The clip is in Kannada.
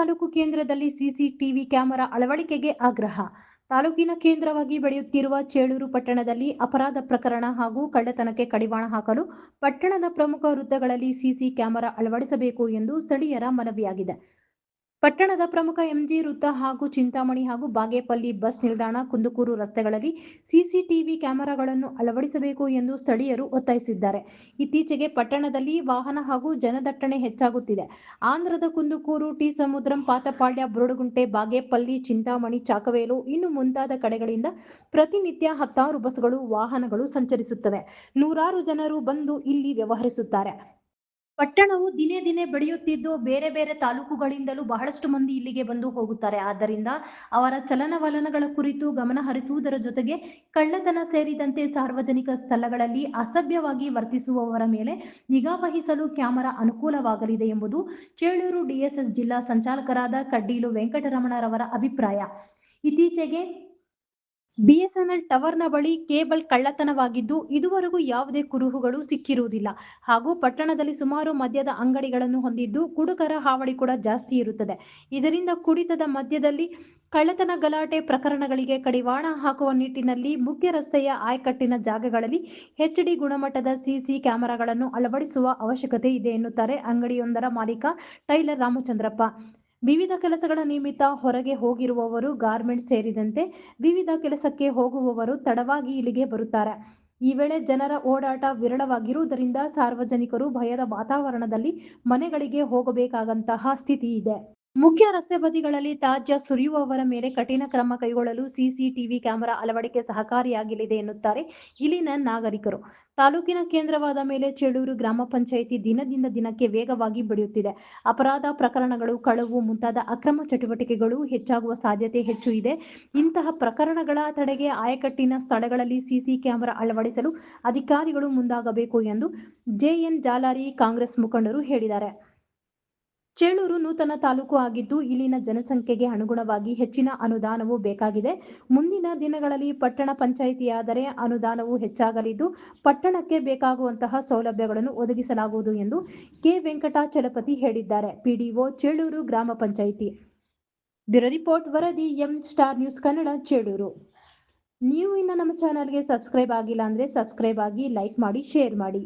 ತಾಲೂಕು ಕೇಂದ್ರದಲ್ಲಿ ಸಿಸಿಟಿವಿ ಕ್ಯಾಮೆರಾ ಅಳವಡಿಕೆಗೆ ಆಗ್ರಹ. ತಾಲೂಕಿನ ಕೇಂದ್ರವಾಗಿ ಬೆಳೆಯುತ್ತಿರುವ ಚೇಳೂರು ಪಟ್ಟಣದಲ್ಲಿ ಅಪರಾಧ ಪ್ರಕರಣ ಹಾಗೂ ಕಳ್ಳತನಕ್ಕೆ ಕಡಿವಾಣ ಹಾಕಲು ಪಟ್ಟಣದ ಪ್ರಮುಖ ವೃತ್ತಗಳಲ್ಲಿ ಸಿಸಿ ಕ್ಯಾಮೆರಾ ಅಳವಡಿಸಬೇಕು ಎಂದು ಸ್ಥಳೀಯರ ಮನವಿಯಾಗಿದೆ. ಪಟ್ಟಣದ ಪ್ರಮುಖ ಎಂಜಿ ವೃತ್ತ ಹಾಗೂ ಚಿಂತಾಮಣಿ ಹಾಗೂ ಬಾಗೇಪಲ್ಲಿ ಬಸ್ ನಿಲ್ದಾಣ ಕುಂದುಕೂರು ರಸ್ತೆಗಳಲ್ಲಿ ಸಿಸಿಟಿವಿ ಕ್ಯಾಮೆರಾಗಳನ್ನು ಅಳವಡಿಸಬೇಕು ಎಂದು ಸ್ಥಳೀಯರು ಒತ್ತಾಯಿಸಿದ್ದಾರೆ. ಇತ್ತೀಚೆಗೆ ಪಟ್ಟಣದಲ್ಲಿ ವಾಹನ ಹಾಗೂ ಜನದಟ್ಟಣೆ ಹೆಚ್ಚಾಗುತ್ತಿದೆ. ಆಂಧ್ರದ ಕುಂದುಕೂರು, ಟಿ ಸಮುದ್ರಂ, ಪಾತಪಾಳ್ಯ, ಬುರುಡುಗುಂಟೆ, ಬಾಗೇಪಲ್ಲಿ, ಚಿಂತಾಮಣಿ, ಚಾಕವೇಲು ಇನ್ನು ಮುಂತಾದ ಕಡೆಗಳಿಂದ ಪ್ರತಿನಿತ್ಯ ಹತ್ತಾರು ಬಸ್ಗಳು ವಾಹನಗಳು ಸಂಚರಿಸುತ್ತವೆ. ನೂರಾರು ಜನರು ಬಂದು ಇಲ್ಲಿ ವ್ಯವಹರಿಸುತ್ತಾರೆ. ಪಟ್ಟಣವು ದಿನೇ ದಿನೇ ಬೆಳೆಯುತ್ತಿದ್ದು ಬೇರೆ ಬೇರೆ ತಾಲೂಕುಗಳಿಂದಲೂ ಬಹಳಷ್ಟು ಮಂದಿ ಇಲ್ಲಿಗೆ ಬಂದು ಹೋಗುತ್ತಾರೆ. ಆದ್ದರಿಂದ ಅವರ ಚಲನವಲನಗಳ ಕುರಿತು ಗಮನ ಹರಿಸುವುದರ ಜೊತೆಗೆ ಕಳ್ಳತನ ಸೇರಿದಂತೆ ಸಾರ್ವಜನಿಕ ಸ್ಥಳಗಳಲ್ಲಿ ಅಸಭ್ಯವಾಗಿ ವರ್ತಿಸುವವರ ಮೇಲೆ ನಿಗಾ ಕ್ಯಾಮೆರಾ ಅನುಕೂಲವಾಗಲಿದೆ ಎಂಬುದು ಚೇಳೂರು ಡಿಎಸ್ಎಸ್ ಜಿಲ್ಲಾ ಸಂಚಾಲಕರಾದ ಕಡ್ಡೀಲು ವೆಂಕಟರಮಣರವರ ಅಭಿಪ್ರಾಯ. ಇತ್ತೀಚೆಗೆ ಬಿಎಸ್ಎನ್ಎಲ್ ಟವರ್ನ ಬಳಿ ಕೇಬಲ್ ಕಳ್ಳತನವಾಗಿದ್ದು, ಇದುವರೆಗೂ ಯಾವುದೇ ಕುರುಹುಗಳು ಸಿಕ್ಕಿರುವುದಿಲ್ಲ. ಹಾಗೂ ಪಟ್ಟಣದಲ್ಲಿ ಸುಮಾರು ಮದ್ಯದ ಅಂಗಡಿಗಳನ್ನು ಹೊಂದಿದ್ದು, ಕುಡುಕರ ಹಾವಳಿ ಕೂಡ ಜಾಸ್ತಿ ಇರುತ್ತದೆ. ಇದರಿಂದ ಕುಡಿತದ ಮಧ್ಯದಲ್ಲಿ ಕಳ್ಳತನ ಗಲಾಟೆ ಪ್ರಕರಣಗಳಿಗೆ ಕಡಿವಾಣ ಹಾಕುವ ನಿಟ್ಟಿನಲ್ಲಿ ಮುಖ್ಯ ರಸ್ತೆಯ ಆಯಕಟ್ಟಿನ ಜಾಗಗಳಲ್ಲಿ ಹೆಚ್ಡಿ ಗುಣಮಟ್ಟದ ಸಿಸಿ ಕ್ಯಾಮೆರಾಗಳನ್ನು ಅಳವಡಿಸುವ ಅವಶ್ಯಕತೆ ಇದೆ ಎನ್ನುತ್ತಾರೆ ಅಂಗಡಿಯೊಂದರ ಮಾಲೀಕ ಟೈಲರ್ ರಾಮಚಂದ್ರಪ್ಪ. ವಿವಿಧ ಕೆಲಸಗಳ ನಿಮಿತ್ತ ಹೊರಗೆ ಹೋಗಿರುವವರು ಗಾರ್ಮೆಂಟ್ ಸೇರಿದಂತೆ ವಿವಿಧ ಕೆಲಸಕ್ಕೆ ಹೋಗುವವರು ತಡವಾಗಿ ಇಲ್ಲಿಗೆ ಬರುತ್ತಾರೆ. ಈ ವೇಳೆ ಜನರ ಓಡಾಟ ವಿರಳವಾಗಿರುವುದರಿಂದ ಸಾರ್ವಜನಿಕರು ಭಯದ ವಾತಾವರಣದಲ್ಲಿ ಮನೆಗಳಿಗೆ ಹೋಗಬೇಕಾದಂತಹ ಸ್ಥಿತಿ ಇದೆ. ಮುಖ್ಯ ರಸ್ತೆ ಬದಿಗಳಲ್ಲಿ ತ್ಯಾಜ್ಯ ಸುರಿಯುವವರ ಮೇಲೆ ಕಠಿಣ ಕ್ರಮ ಕೈಗೊಳ್ಳಲು ಸಿಸಿಟಿವಿ ಕ್ಯಾಮೆರಾ ಅಳವಡಿಕೆ ಸಹಕಾರಿಯಾಗಲಿದೆ ಎನ್ನುತ್ತಾರೆ ಇಲ್ಲಿನ ನಾಗರಿಕರು. ತಾಲೂಕಿನ ಕೇಂದ್ರವಾದ ಮೇಲೆ ಚೇಳೂರು ಗ್ರಾಮ ಪಂಚಾಯಿತಿ ದಿನದಿಂದ ದಿನಕ್ಕೆ ವೇಗವಾಗಿ ಬೆಳೆಯುತ್ತಿದೆ ಅಪರಾಧ ಪ್ರಕರಣಗಳು, ಕಳವು ಮುಂತಾದ ಅಕ್ರಮ ಚಟುವಟಿಕೆಗಳು ಹೆಚ್ಚಾಗುವ ಸಾಧ್ಯತೆ ಹೆಚ್ಚು ಇದೆ. ಇಂತಹ ಪ್ರಕರಣಗಳ ತಡೆಗೆ ಆಯಕಟ್ಟಿನ ಸ್ಥಳಗಳಲ್ಲಿ ಸಿಸಿ ಕ್ಯಾಮೆರಾ ಅಳವಡಿಸಲು ಅಧಿಕಾರಿಗಳು ಮುಂದಾಗಬೇಕು ಎಂದು ಜೆಎನ್ ಜಾಲಾರಿ ಕಾಂಗ್ರೆಸ್ ಮುಖಂಡರು ಹೇಳಿದ್ದಾರೆ. ಚೇಳೂರು ನೂತನ ತಾಲೂಕು ಆಗಿದ್ದು ಇಲ್ಲಿನ ಜನಸಂಖ್ಯೆಗೆ ಅನುಗುಣವಾಗಿ ಹೆಚ್ಚಿನ ಅನುದಾನವು ಬೇಕಾಗಿದೆ. ಮುಂದಿನ ದಿನಗಳಲ್ಲಿ ಪಟ್ಟಣ ಪಂಚಾಯಿತಿಯಾದರೆ ಅನುದಾನವು ಹೆಚ್ಚಾಗಲಿದ್ದು ಪಟ್ಟಣಕ್ಕೆ ಬೇಕಾಗುವಂತಹ ಸೌಲಭ್ಯಗಳನ್ನು ಒದಗಿಸಲಾಗುವುದು ಎಂದು ಕೆ. ವೆಂಕಟಾಚಲಪತಿ ಹೇಳಿದ್ದಾರೆ. ಪಿಡಿಒ ಚೇಳೂರು ಗ್ರಾಮ ಪಂಚಾಯಿತಿ. ಬ್ಯೂರೋ ರಿಪೋರ್ಟ್, ವರದಿ, M Star News Kannada, Chelur. ನೀವು ಇನ್ನು ನಮ್ಮ ಚಾನಲ್ಗೆ ಸಬ್ಸ್ಕ್ರೈಬ್ ಆಗಿಲ್ಲ ಅಂದರೆ ಸಬ್ಸ್ಕ್ರೈಬ್ ಆಗಿ ಲೈಕ್ ಮಾಡಿ, ಶೇರ್ ಮಾಡಿ.